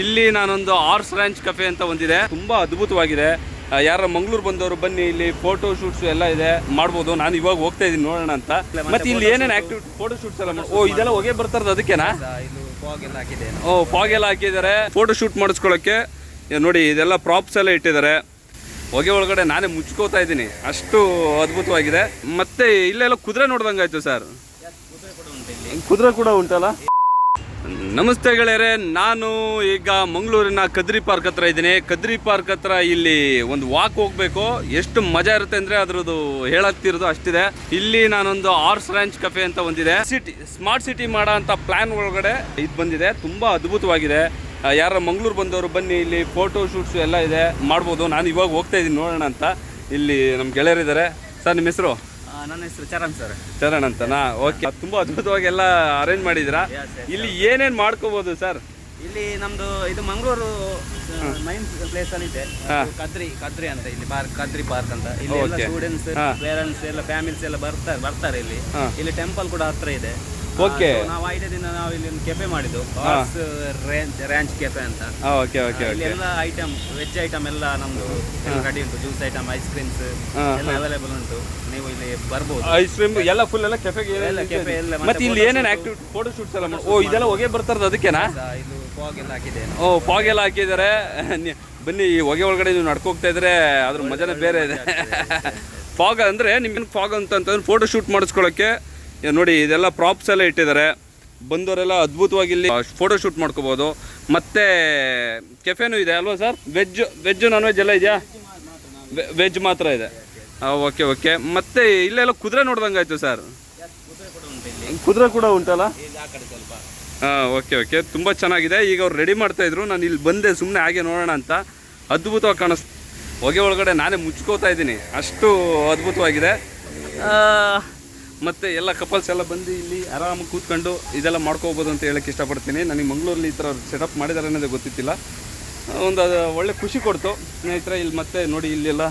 ಇಲ್ಲಿ ನಾನೊಂದು hours ranch ಕಫೆ ಅಂತ ಒಂದಿದೆ. ತುಂಬಾ ಅದ್ಭುತವಾಗಿದೆ. ಯಾರ ಮಂಗಳೂರು ಬಂದವರು ಬನ್ನಿ ಇಲ್ಲಿ ಫೋಟೋ ಶೂಟ್ಸ್ ಎಲ್ಲ ಇದೆ. ಮಾಡ್ಬೋದು. ನಾನು ಇವಾಗ ಹೋಗ್ತಾ ಇದೀನಿ ನೋಡೋಣ ಅಂತ. ಮತ್ತೆ ಇಲ್ಲಿ ಏನೇನು ಆಕ್ಟಿವಿಟಿ ಫೋಟೋ ಶೂಟ್ಸ್ ಎಲ್ಲ ಓ ಇದೆಲ್ಲ ಹೊಗೆ ಬರ್ತಾರದ ಅದಕ್ಕೆನಾ? ಓ ಫಾಗ್ ಎಲ್ಲ ಹಾಕಿದ್ದಾರೆ. ಫೋಟೋ ಶೂಟ್ ಮಾಡಿಸ್ಕೊಳ್ಳೋಕ್ಕೆ. ನೋಡಿ ಇದೆಲ್ಲ ಪ್ರಾಪ್ಸ್ ಎಲ್ಲ ಇಟ್ಟಿದ್ದಾರೆ. ಹೊಗೆ ಒಳಗಡೆ ನಾನೇ ಮುಚ್ಕೋತಾ ಇದ್ದೀನಿ. ಅಷ್ಟು ಅದ್ಭುತವಾಗಿದೆ. ಮತ್ತೆ ಇಲ್ಲೆಲ್ಲ ಕುದುರೆ ನೋಡ್ದಂಗಾಯ್ತು ಸರ್ ಕುದುರೆ ಕೂಡ ಉಂಟಲ್ಲ? ನಮಸ್ತೆ ಗೆಳೆಯರೇ, ನಾನು ಈಗ ಮಂಗಳೂರಿನ ಕದ್ರಿ ಪಾರ್ಕ್ ಹತ್ರ ಇದ್ದೀನಿ. ಕದ್ರಿ ಪಾರ್ಕ್ ಹತ್ರ ಇಲ್ಲಿ ಒಂದು ವಾಕ್ ಹೋಗ್ಬೇಕು. ಎಷ್ಟು ಮಜಾ ಇರುತ್ತೆ ಅಂದ್ರೆ ಅದ್ರದ್ದು ಹೇಳಾಗ್ತಿರೋದು ಅಷ್ಟಿದೆ. ಇಲ್ಲಿ ನಾನೊಂದು ಆರ್ಸ್ ರ್ಯಾಂಚ್ ಕಫೆ ಅಂತ ಒಂದಿದೆ. ಸಿಟಿ ಸ್ಮಾರ್ಟ್ ಸಿಟಿ ಮಾಡೋ ಅಂತ ಪ್ಲಾನ್ ಒಳಗಡೆ ಇದು ಬಂದಿದೆ. ತುಂಬಾ ಅದ್ಭುತವಾಗಿದೆ. ಯಾರ ಮಂಗಳೂರು ಬಂದವರು ಬನ್ನಿ, ಇಲ್ಲಿ ಫೋಟೋ ಶೂಟ್ಸ್ ಎಲ್ಲ ಇದೆ. ಮಾಡ್ಬೋದು. ನಾನು ಇವಾಗ ಹೋಗ್ತಾ ಇದ್ದೀನಿ, ನೋಡೋಣ ಅಂತ. ಇಲ್ಲಿ ನಮ್ಮ ಗೆಳೆಯರಿದ್ದಾರೆ. ಸರ್, ನಿಮ್ಮ ಹೆಸರು? ನನ್ನ ಹೆಸರು ಚರಣ್ ಸರ್. ಚರಣ್ ಅಂತನಾ? ಓಕೆ ತುಂಬಾ ಅದ್ಭುತವಾಗಿ ಎಲ್ಲ ಅರೇಂಜ್ ಮಾಡಿದ್ರಾ ಇಲ್ಲಿ ಏನೇನ್ ಮಾಡ್ಕೋಬಹುದು ಸರ್ ಇಲ್ಲಿ ನಮ್ದು ಇದು ಮಂಗಳೂರು ಮೈನ್ ಪ್ಲೇಸ್ ಅಲ್ಲಿ ಇದೆ. ಕದ್ರಿ ಕದ್ರಿ ಅಂತ ಇಲ್ಲಿ ಪಾರ್ಕ್ ಕದ್ರಿ ಪಾರ್ಕ್ ಅಂತ. ಇಲ್ಲಿ ಎಲ್ಲ. ಸ್ಟೂಡೆಂಟ್ಸ್ ಪೇರೆಂಟ್ಸ್ ಎಲ್ಲ ಫ್ಯಾಮಿಲಿಸ್ ಎಲ್ಲ ಬರ್ತಾರೆ ಬರ್ತಾರೆ ಇಲ್ಲಿ. ಇಲ್ಲಿ ಟೆಂಪಲ್ ಕೂಡ ಹತ್ರ ಇದೆ. Okay. ನಾವು so ದಿನ ನಾವು ಇಲ್ಲಿ ಒಂದು ಕೆಫೆ ಮಾಡಿದ್ದು ಹಾರ್ಸ್ ರ್ಯಾಂಚ್ ಕೆಫೆ ಅಂತ. ಓಕೆ ಓಕೆ ಇಲ್ಲಿ ಓಕೆ ಎಲ್ಲ ಐಟಮ್ ವೆಜ್ ಐಟಮ್ ಎಲ್ಲ ನಮ್ದು ರೆಡಿ ಉಂಟು. ಜ್ಯೂಸ್ ಐಟಮ್ ಐಸ್ ಕ್ರೀಮ್ಸ್ ಎಲ್ಲ ಅವೈಲೇಬಲ್ ಉಂಟು. ನೀವು ಇಲ್ಲಿ ಬರ್ಬೋದು. ಐಸ್ ಕ್ರೀಮ್ ಎಲ್ಲ ಫುಲ್ ಎಲ್ಲ ಕೆಫೆಗೆ ಎಲ್ಲ ಕೆಫೆ ಎಲ್ಲ ಮತ್ತೆ ಇಲ್ಲಿ ಏನೇನು ಆಕ್ಟಿವ್ ಫೋಟೋ ಶೂಟ್ಸ್ ಎಲ್ಲ ಮಾಡಿ ಓ ಇದೆಲ್ಲ ಹೊಗೆ ಬರ್ತಾರದು ಅದಕ್ಕೆನಾ? ಇದು ಫಾಗ್ ಎಲ್ಲ ಹಾಕಿದೆ ಓ ಫಾಗ್ ಎಲ್ಲ ಹಾಕಿದ್ದಾರೆ. ಬನ್ನಿ ಈ ಹೊಗೆ ಒಳಗಡೆ ನೀವು ನಡ್ಕೋಗ್ತಾ ಇದ್ರೆ ಅದ್ರ ಮಜಾನೇ ಬೇರೆ ಇದೆ. ಫಾಗ್ ಅಂದ್ರೆ ನಿಮ್ಗೆ ಫಾಗ್ ಅಂತಂತಂದ್ರೆ ಫೋಟೋ ಶೂಟ್ ಮಾಡಿಸ್ಕೊಳ್ಳೋಕ್ಕೆ ನೋಡಿ ಇದೆಲ್ಲ ಪ್ರಾಪ್ಸ್ ಎಲ್ಲ ಇಟ್ಟಿದ್ದಾರೆ. ಬಂದವರೆಲ್ಲ ಅದ್ಭುತವಾಗಿ ಇಲ್ಲಿ ಫೋಟೋ ಶೂಟ್ ಮಾಡ್ಕೋಬೋದು. ಮತ್ತೆ ಕೆಫೆನೂ ಇದೆ ಅಲ್ವಾ sir veg veg non veg ಎಲ್ಲ ಇದೆಯಾ? ವೆಜ್ ಮಾತ್ರ ಇದೆ. ಓಕೆ ಓಕೆ ಮತ್ತೆ ಇಲ್ಲೆಲ್ಲ ಕುದುರೆ ನೋಡ್ದಂಗಾಯ್ತು ಸರ್ ಕುದುರೆ ಕೂಡ ಉಂಟಲ್ಲ? ಹಾಂ ಓಕೆ ಓಕೆ ತುಂಬ ಚೆನ್ನಾಗಿದೆ. ಈಗ ಅವ್ರು ರೆಡಿ ಮಾಡ್ತಾ ಇದ್ರು. ನಾನು ಇಲ್ಲಿ ಬಂದೆ ಸುಮ್ಮನೆ ಹಾಗೆ ನೋಡೋಣ ಅಂತ. ಅದ್ಭುತವಾಗಿ ಕಾಣಿಸ್ ಹೊಗೆ ಒಳಗಡೆ ನಾನೇ ಮುಚ್ಕೋತಾ ಇದ್ದೀನಿ. ಅಷ್ಟು ಅದ್ಭುತವಾಗಿದೆ. ಆ, ಮತ್ತೆ ಎಲ್ಲ ಕಪಲ್ಸ್ ಎಲ್ಲ ಬಂದು ಇಲ್ಲಿ ಆರಾಮ ಕೂತ್ಕೊಂಡು ಇದೆಲ್ಲ ಮಾಡ್ಕೋಬೋದು ಅಂತ ಹೇಳಕ್ಕೆ ಇಷ್ಟಪಡ್ತೀನಿ. ನನಗೆ ಮಂಗಳೂರಲ್ಲಿ ಈ ಥರ ಸೆಟಪ್ ಮಾಡಿದ್ದಾರೆ ಅನ್ನೋದೇ ಗೊತ್ತಿತ್ತಿಲ್ಲ. ಒಂದು ಅದು ಒಳ್ಳೆ ಖುಷಿ ಕೊಡ್ತು. ಸ್ನೇಹಿತರೆ, ಇಲ್ಲಿ ಮತ್ತೆ ನೋಡಿ ಇಲ್ಲೆಲ್ಲ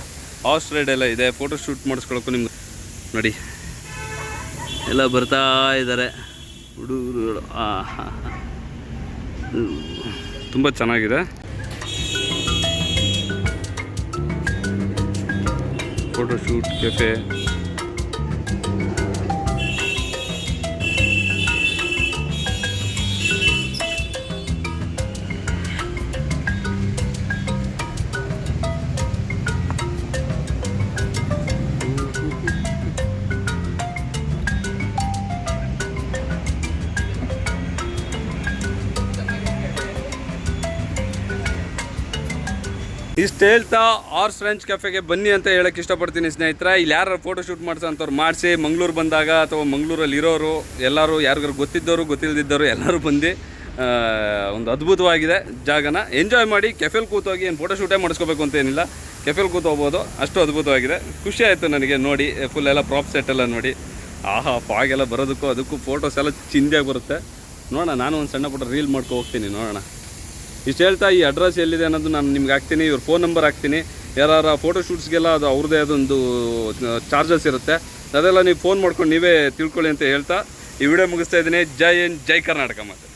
ಹಾರ್ಸ್ ರೈಡ್ ಎಲ್ಲ ಇದೆ. ಫೋಟೋ ಶೂಟ್ ಮಾಡಿಸ್ಕೊಳಕ್ಕೂ ನಿಮ್ಗೆ ನೋಡಿ. ಎಲ್ಲ ಬರ್ತಾ ಇದ್ದಾರೆ. ಹುಡುಗರು ತುಂಬ ಚೆನ್ನಾಗಿದೆ. ಫೋಟೋ ಶೂಟ್ ಕೆಫೆ ಇಷ್ಟು ಹೇಳ್ತಾ ಆರ್ಸ್ ರೆಂಚ್ ಕೆಫೆಗೆ ಬನ್ನಿ ಅಂತ ಹೇಳಕ್ಕೆ ಇಷ್ಟಪಡ್ತೀನಿ ಸ್ನೇಹಿತರೆ. ಇಲ್ಲಿ ಯಾರು ಫೋಟೋ ಶೂಟ್ ಮಾಡ್ಸೋ ಅಂಥವ್ರು ಮಾಡಿಸಿ. ಮಂಗ್ಳೂರು ಬಂದಾಗ ಅಥವಾ ಮಂಗಳೂರಲ್ಲಿ ಇರೋರು, ಎಲ್ಲರೂ ಯಾರಿಗಾರು ಗೊತ್ತಿದ್ದವರು ಗೊತ್ತಿಲ್ಲದಿದ್ದವರು ಎಲ್ಲರೂ ಬಂದು ಒಂದು ಅದ್ಭುತವಾಗಿದೆ ಜಾಗನ. ಎಂಜಾಯ್ ಮಾಡಿ ಕೆಫೆಲ್ ಕೂತೋಗಿ ಏನು ಫೋಟೋ ಶೂಟೇ ಮಾಡಿಸ್ಕೋಬೇಕು ಅಂತ ಏನಿಲ್ಲ. ಕೆಫೆಲ್ ಕೂತು ಹೋಗ್ಬೋದು. ಅಷ್ಟು ಅದ್ಭುತವಾಗಿದೆ. ಖುಷಿ ಆಯಿತು ನನಗೆ ನೋಡಿ ಫುಲ್ ಎಲ್ಲ ಪ್ರಾಪ್ ಸೆಟ್ ಎಲ್ಲ ನೋಡಿ. ಆಹಾ ಪಾಗೆಲ್ಲ ಬರೋದಕ್ಕೂ ಅದಕ್ಕೂ ಫೋಟೋಸ್ ಎಲ್ಲ ಚಿಂದಿಯಾಗಿ ಬರುತ್ತೆ. ನೋಡೋಣ, ನಾನು ಒಂದು ಸಣ್ಣ ಪುಟ್ಟ ರೀಲ್ ಮಾಡ್ಕೊ ಹೋಗ್ತೀನಿ, ನೋಡೋಣ. ಇಷ್ಟು ಹೇಳ್ತಾ ಈ ಅಡ್ರೆಸ್ ಎಲ್ಲಿದೆ ಅನ್ನೋದು ನಾನು ನಿಮ್ಗೆ ಹಾಕ್ತೀನಿ, ಇವ್ರ ಫೋನ್ ನಂಬರ್ ಹಾಕ್ತೀನಿ. ಯಾರು ಫೋಟೋ ಶೂಟ್ಸ್ಗೆಲ್ಲ ಅದು ಅವ್ರದ್ದೇ ಅದೊಂದು ಚಾರ್ಜಸ್ ಇರುತ್ತೆ. ಅದೆಲ್ಲ ನೀವು ಫೋನ್ ಮಾಡ್ಕೊಂಡು ನೀವೇ ತಿಳ್ಕೊಳ್ಳಿ ಅಂತ ಹೇಳ್ತಾ, ಈ ವಿಡಿಯೋ ಮುಗಿಸ್ತಾ ಇದ್ದೀನಿ. ಜೈ ಎನ್ ಜೈ ಕರ್ನಾಟಕ ಮತ್ತೆ